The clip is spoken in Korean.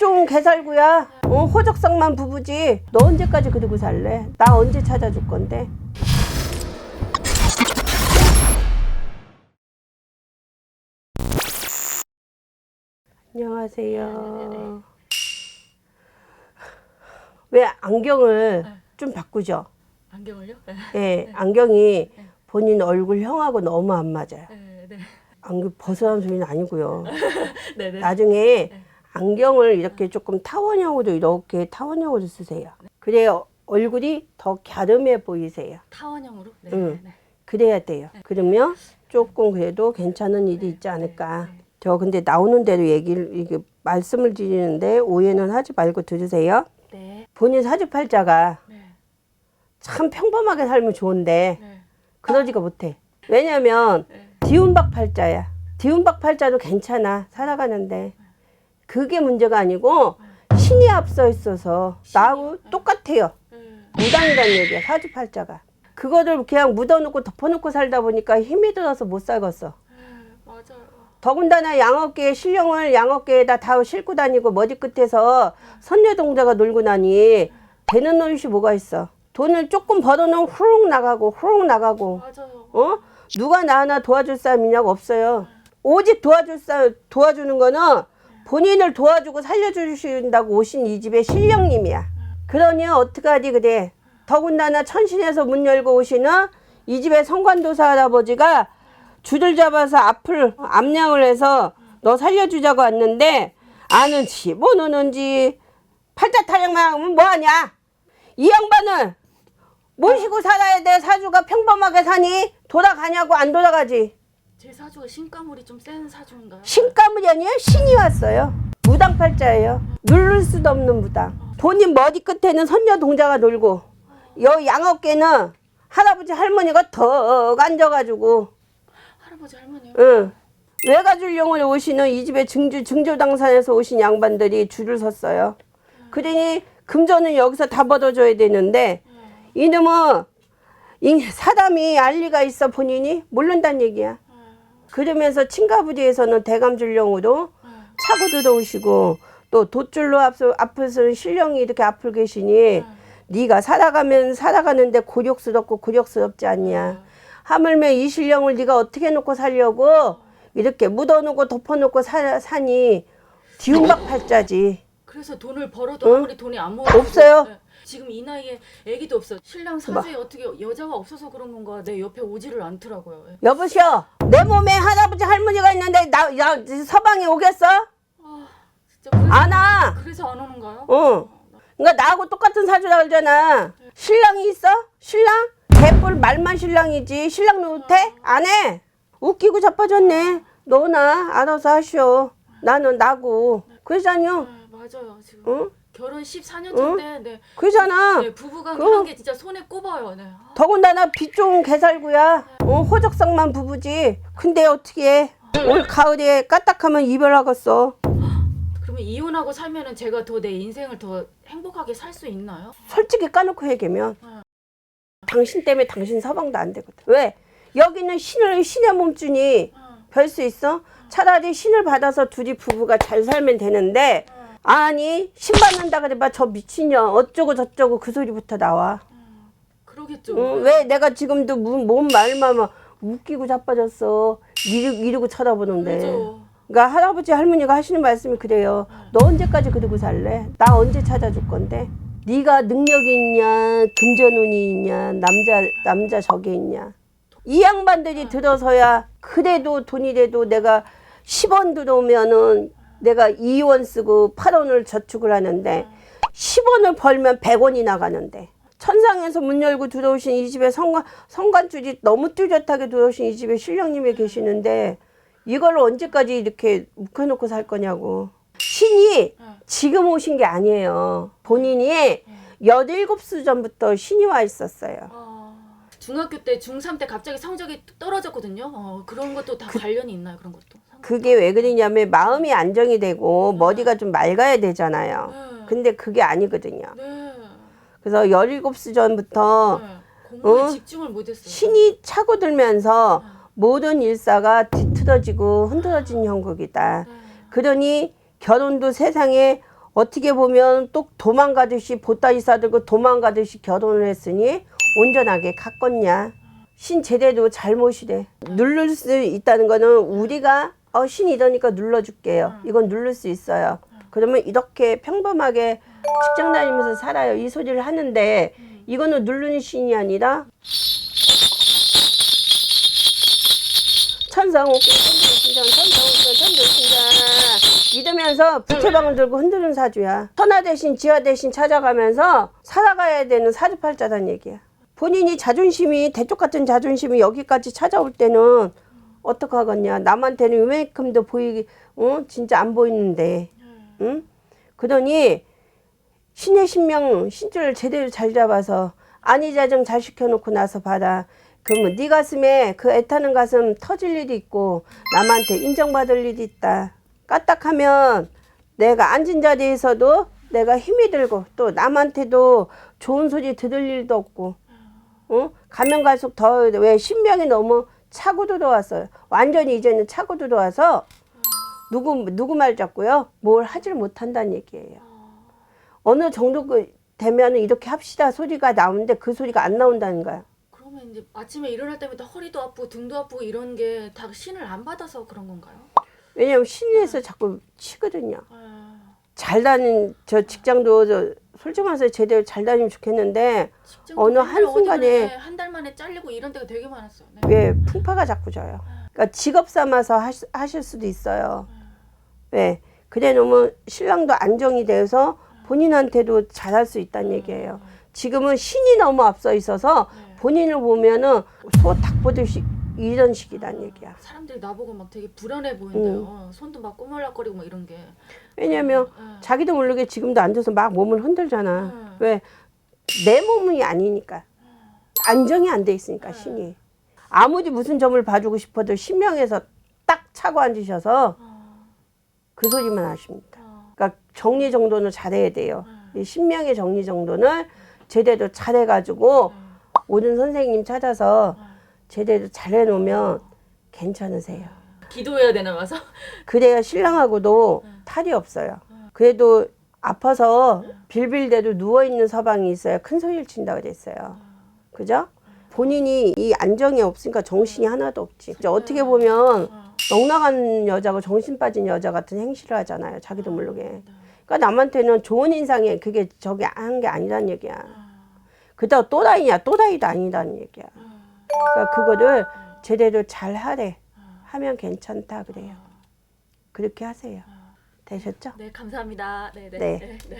좋은 개살구야. 어, 호적성만 부부지. 너 언제까지 그러고 살래? 나 언제 찾아줄 건데? 안녕하세요. 왜 안경을 좀 바꾸죠? 안경을요? 네. 예, 안경이 본인 얼굴형하고 너무 안 맞아요. 네, 네. 안경 벗으라는 소리는 아니고요. 네, 네. 나중에 안경을 이렇게 조금 타원형으로 이렇게 타원형으로 쓰세요. 그래야 얼굴이 더 갸름해 보이세요. 타원형으로? 네, 응. 네. 그래야 돼요. 그러면 조금 그래도 괜찮은 일이 있지 않을까. 저 근데 나오는 대로 얘기를 이게 말씀을 드리는데 오해는 하지 말고 들으세요. 네. 본인 사주팔자가 네. 참 평범하게 살면 좋은데 네. 그러지가 못해. 왜냐면 네. 디운박 팔자야. 디운박 팔자도 괜찮아 살아가는데 그게 문제가 아니고 신이 앞서 있어서 나하고 똑같아요. 네. 무당이라는 얘기야 사주 팔자가. 그거를 그냥 묻어놓고 덮어놓고 살다 보니까 힘이 들어서 못 살겠어. 네, 맞아요. 더군다나 양어깨에 실령을 양어깨에다 다 싣고 다니고 머리 끝에서 선녀동자가 놀고 나니 되는 노릇이 뭐가 있어. 돈을 조금 벌어놓으면 후룩 나가고 후룩 나가고 맞아요. 어? 누가 나 하나 도와줄 사람이냐고 없어요. 오직 도와줄 사 도와주는 거는 본인을 도와주고 살려주신다고 오신 이 집의 신령님이야. 그러니 어떡하지 그래. 더군다나 천신에서 문 열고 오시는 이 집의 성관도사 할아버지가 줄을 잡아서 앞을 암양을 해서 너 살려주자고 왔는데 아는지 모르는지 팔자 타령만 하면 뭐하냐. 이 양반을 모시고 살아야 돼. 사주가 평범하게 사니 돌아가냐고 안 돌아가지. 제 사주가 신가물이 좀 센 사주인가요? 신가물이 아니에요. 신이 왔어요. 무당팔자예요. 누를 수도 없는 무당. 본인 머리 끝에는 선녀 동자가 놀고 여 양어깨는 할아버지 할머니가 턱 앉아가지고 할아버지 할머니요? 응. 외가줄령을 오시는 이 집의 증주 증조당산에서 오신 양반들이 줄을 섰어요. 그러니 금전은 여기서 다 받아줘야 되는데 이놈은 이 사람이 알리가 있어 본인이 모른다는 얘기야. 그러면서 친가부리에서는 대감줄령으로 차고 들어오시고 또 돛줄로 앞서 앞에서는 신령이 이렇게 앞을 계시니 네가 살아가면 살아가는데 고력스럽고 고력스럽지 않냐. 하물며 이 신령을 네가 어떻게 해놓고 살려고 이렇게 묻어놓고 덮어놓고 사, 사니 디운박 팔자지. 그래서 돈을 벌어도 응? 아무리 돈이 안 모여 없어요. 지금 이 나이에 애기도 없어. 신랑 사주에 어떻게 여자가 없어서 그런 건가? 내 옆에 오지를 않더라고요. 예. 여보시오, 내 몸에 할아버지 할머니가 있는데 나, 야, 서방이 오겠어? 아, 진짜 그래서, 안 와. 그래서 안 오는가요? 어. 그러니까 나하고 똑같은 사주라 그러잖아. 신랑이 있어? 신랑? 개뿔 말만 신랑이지. 신랑 노릇해? 안 해. 웃기고 자빠졌네. 너나 알아서 하시오. 나는 나고. 그러잖요. 네, 맞아요. 지금 응? 결혼 14년 차인데 네. 그러잖아. 네, 부부간 그거- 한게 진짜 손에 꼽아요. 네. 아, 더군다나 빚 좋은 개살구야. 어, 호적성만 부부지. 근데 어떻게 해? 올 가을에 까딱하면 이별하겠어. 그러면 이혼하고 살면은 제가 더 내 인생을 더 행복하게 살 수 있나요? 솔직히 까놓고 얘기하면 네. 당신 때문에 당신 서방도 안 되거든. 왜? 여기는 신을 신의 몸주니 응. 별 수 있어? 차라리 신을 받아서 둘이 부부가 잘 살면 되는데 아니 신 받는다 그래봐 저 미친년 어쩌고 저쩌고 그 소리부터 나와. 그러겠죠. 응? 왜 내가 지금도 무- 뭔 말만 막 웃기고 자빠졌어 이르, 이러고 쳐다보는데. 그죠. 그러니까 할아버지 할머니가 하시는 말씀이 그래요. 너 언제까지 그러고 살래? 나 언제 찾아줄 건데? 네가 능력이 있냐, 금전운이 있냐, 남자 남자 저게 있냐? 이 양반들이 들어서야 그래도 돈이라도 내가 10원 들어오면은 내가 2원 쓰고 8원을 저축을 하는데 10원을 벌면 100원이 나가는데 천상에서 문 열고 들어오신 이 집에 성관 성관줄이 너무 뚜렷하게 들어오신 이 집에 신령님이 계시는데 이걸 언제까지 이렇게 묵혀놓고 살 거냐고. 신이 지금 오신 게 아니에요. 본인이 17수 전부터 신이 와 있었어요. 아, 중학교 때 중3 때 갑자기 성적이 떨어졌거든요. 어, 그런 것도 다 관련이 있나요? 그런 것도. 그게 왜 그러냐면 마음이 안정이 되고 머리가 좀 맑아야 되잖아요. 네. 근데 그게 아니거든요. 네. 그래서 17수 전부터 네. 공부에 어? 집중을 못했어요. 신이 차고 들면서 모든 일사가 뒤틀어지고 흔들어진 형국이다. 네. 그러니 결혼도 세상에 어떻게 보면 또 도망가듯이 보따리 싸들고 도망가듯이 결혼을 했으니 온전하게 갔겠냐. 신 제대도 잘못이래. 누를 수 있다는 거는 우리가 어, 신 이러니까 눌러줄게요. 이건 누를 수 있어요. 그러면 이렇게 평범하게 직장 다니면서 살아요. 이 소리를 하는데 이거는 누르는 신이 아니라 천상옥경 천도신장 천상옥경 천도신장 이러면서 부채방을 들고 흔드는 사주야. 천하 대신 지하 대신 찾아가면서 살아가야 되는 사주팔자란 얘기야. 본인이 자존심이 대쪽 같은 자존심이 여기까지 찾아올 때는 어떡하겠냐. 남한테는 이만큼도 보이기 어? 진짜 안 보이는데. 응? 그러니 신의 신명 신줄을 제대로 잘 잡아서 안이자정 잘 시켜놓고 나서 봐라. 그러면 네 가슴에 그 애타는 가슴 터질 일이 있고 남한테 인정받을 일이 있다. 까딱하면 내가 앉은 자리에서도 내가 힘이 들고 또 남한테도 좋은 소리 들을 일도 없고 어? 가면 갈수록 더 왜 신명이 너무 차고 들어왔어요. 완전히 이제는 차고 들어와서 누구 누구 말 잡고요. 뭘 하질 못한다는 얘기예요. 어느 정도 그 되면 이렇게 합시다 소리가 나오는데 그 소리가 안 나온다는 거야. 그러면 이제 아침에 일어날 때부터 허리도 아프고 등도 아프고 이런 게 다 신을 안 받아서 그런 건가요? 왜냐면 신에서 자꾸 치거든요. 아, 잘 다닌 저 직장도 저 솔직히 말해서 제대로 잘 다니면 좋겠는데 어느 한순간에 한 달 만에 잘리고 이런 데가 되게 많았어요. 네. 왜 풍파가 자꾸 져요. 그러니까 직업 삼아서 하시, 하실 수도 있어요. 왜 그래 놓으면 신랑도 안정이 돼서 본인한테도 잘할 수 있다는 얘기예요. 지금은 신이 너무 앞서 있어서 네. 본인을 보면은 소 닭 보듯이 이런 식이란 얘기야. 사람들이 나보고 막 되게 불안해 보인대요. 손도 막 꼬물락거리고 막 이런 게. 왜냐면 네. 자기도 모르게 지금도 앉아서 막 몸을 흔들잖아. 음. 왜? 내 몸이 아니니까. 안정이 안 돼 있으니까, 신이. 아무리 무슨 점을 봐주고 싶어도 신명에서 딱 차고 앉으셔서 그 소리만 하십니다. 어, 그러니까 정리 정돈을 잘해야 돼요. 이 신명의 정리 정돈을 제대로 잘해가지고 오는 선생님 찾아서 제대로 잘 해놓으면 괜찮으세요. 기도해야 되나 봐서. 그래야 신랑하고도 탈이 없어요. 그래도 아파서 빌빌대도 누워있는 서방이 있어요. 큰 소리를 친다고 그랬어요. 그죠? 본인이 이 안정이 없으니까 정신이 하나도 없지. 이제 어떻게 보면 넉나간 여자고 정신 빠진 여자 같은 행실을 하잖아요. 자기도 모르게. 그러니까 남한테는 좋은 인상에 그게 저게 한 게 아니란 얘기야. 그다음 또라이냐 또라이도 아니라는 얘기야. 그러니까 그거를 제대로 잘 하래. 하면 괜찮다 그래요. 그렇게 하세요. 되셨죠? 네, 감사합니다. 네, 네. 네. 네. 네.